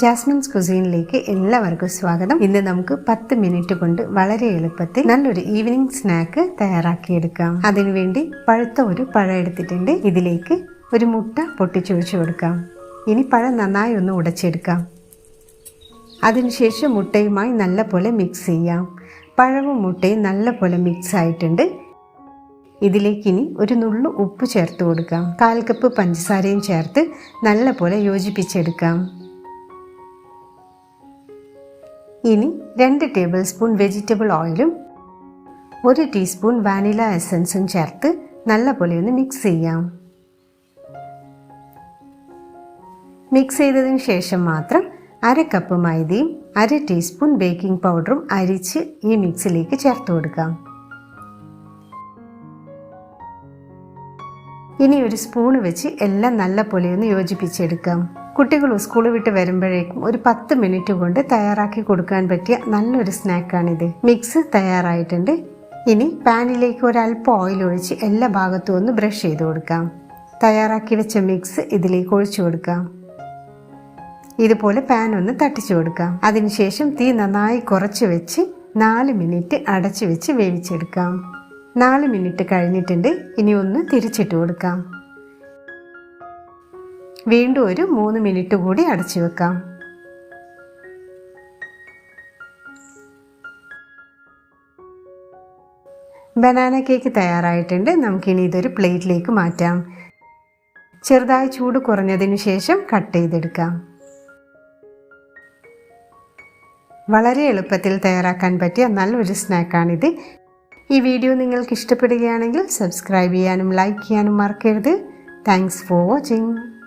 Jasmine's കുസീനിലേക്ക് എല്ലാവർക്കും സ്വാഗതം. ഇന്ന് നമുക്ക് പത്ത് മിനിറ്റ് കൊണ്ട് വളരെ എളുപ്പത്തിൽ നല്ലൊരു ഈവനിങ് സ്നാക്ക് തയ്യാറാക്കിയെടുക്കാം. അതിനുവേണ്ടി പഴുത്ത ഒരു പഴം എടുത്തിട്ടുണ്ട്. ഇതിലേക്ക് ഒരു മുട്ട പൊട്ടിച്ചൊഴിച്ചു കൊടുക്കാം. ഇനി പഴം നന്നായി ഒന്ന് ഉടച്ചെടുക്കാം. അതിനുശേഷം മുട്ടയുമായി നല്ലപോലെ മിക്സ് ചെയ്യാം. പഴവും മുട്ടയും നല്ലപോലെ മിക്സ് ആയിട്ടുണ്ട്. ഇതിലേക്ക് ഇനി ഒരു നുള്ളു ഉപ്പ് ചേർത്ത് കൊടുക്കാം. കാൽ കപ്പ് പഞ്ചസാരയും ചേർത്ത് നല്ലപോലെ യോജിപ്പിച്ചെടുക്കാം. ഇനി രണ്ട് ടേബിൾ സ്പൂൺ വെജിറ്റബിൾ ഓയിലും ഒരു ടീസ്പൂൺ വാനില എസൻസും ചേർത്ത് നല്ലപോലെ ഒന്ന് മിക്സ് ചെയ്യാം. മിക്സ് ചെയ്തതിന് ശേഷം മാത്രം അര കപ്പ് മൈദയും അര ടീസ്പൂൺ ബേക്കിംഗ് പൗഡറും അരിച്ച് ഈ മിക്സിലേക്ക് ചേർത്ത് കൊടുക്കാം. ഇനി ഒരു സ്പൂൺ വെച്ച് എല്ലാം നല്ലപോലെ ഒന്ന് യോജിപ്പിച്ചെടുക്കാം. കുട്ടികൾ സ്കൂൾ വിട്ട് വരുമ്പോഴേക്കും ഒരു പത്ത് മിനിറ്റ് കൊണ്ട് തയ്യാറാക്കി കൊടുക്കാൻ പറ്റിയ നല്ലൊരു സ്നാക്കാണിത്. മിക്സ് തയ്യാറായിട്ടുണ്ട്. ഇനി പാനിലേക്ക് ഒരല്പം ഓയിൽ ഒഴിച്ച് എല്ലാ ഭാഗത്തും ഒന്ന് ബ്രഷ് ചെയ്ത് കൊടുക്കാം. തയ്യാറാക്കി വെച്ച മിക്സ് ഇതിലേക്ക് ഒഴിച്ചു കൊടുക്കാം. ഇതുപോലെ പാൻ ഒന്ന് തട്ടിച്ചു കൊടുക്കാം. അതിനുശേഷം തീ നന്നായി കുറച്ച് വെച്ച് നാല് മിനിറ്റ് അടച്ചു വെച്ച് വേവിച്ചെടുക്കാം. നാല് മിനിറ്റ് കഴിഞ്ഞിട്ടുണ്ട്. ഇനി ഒന്ന് തിരിച്ചിട്ട് കൊടുക്കാം. വീണ്ടും ഒരു മൂന്ന് മിനിറ്റ് കൂടി അടച്ചു വെക്കാം. ബനാന കേക്ക് തയ്യാറായിട്ടുണ്ട്. നമുക്കിനി ഇതൊരു പ്ലേറ്റിലേക്ക് മാറ്റാം. ചെറുതായി ചൂട് കുറഞ്ഞതിന് ശേഷം കട്ട് ചെയ്തെടുക്കാം. വളരെ എളുപ്പത്തിൽ തയ്യാറാക്കാൻ പറ്റിയ നല്ലൊരു സ്നാക്കാണിത്. ഈ വീഡിയോ നിങ്ങൾക്ക് ഇഷ്ടപ്പെടുകയാണെങ്കിൽ സബ്സ്ക്രൈബ് ചെയ്യാനും ലൈക്ക് ചെയ്യാനും മറക്കരുത്. Thanks for watching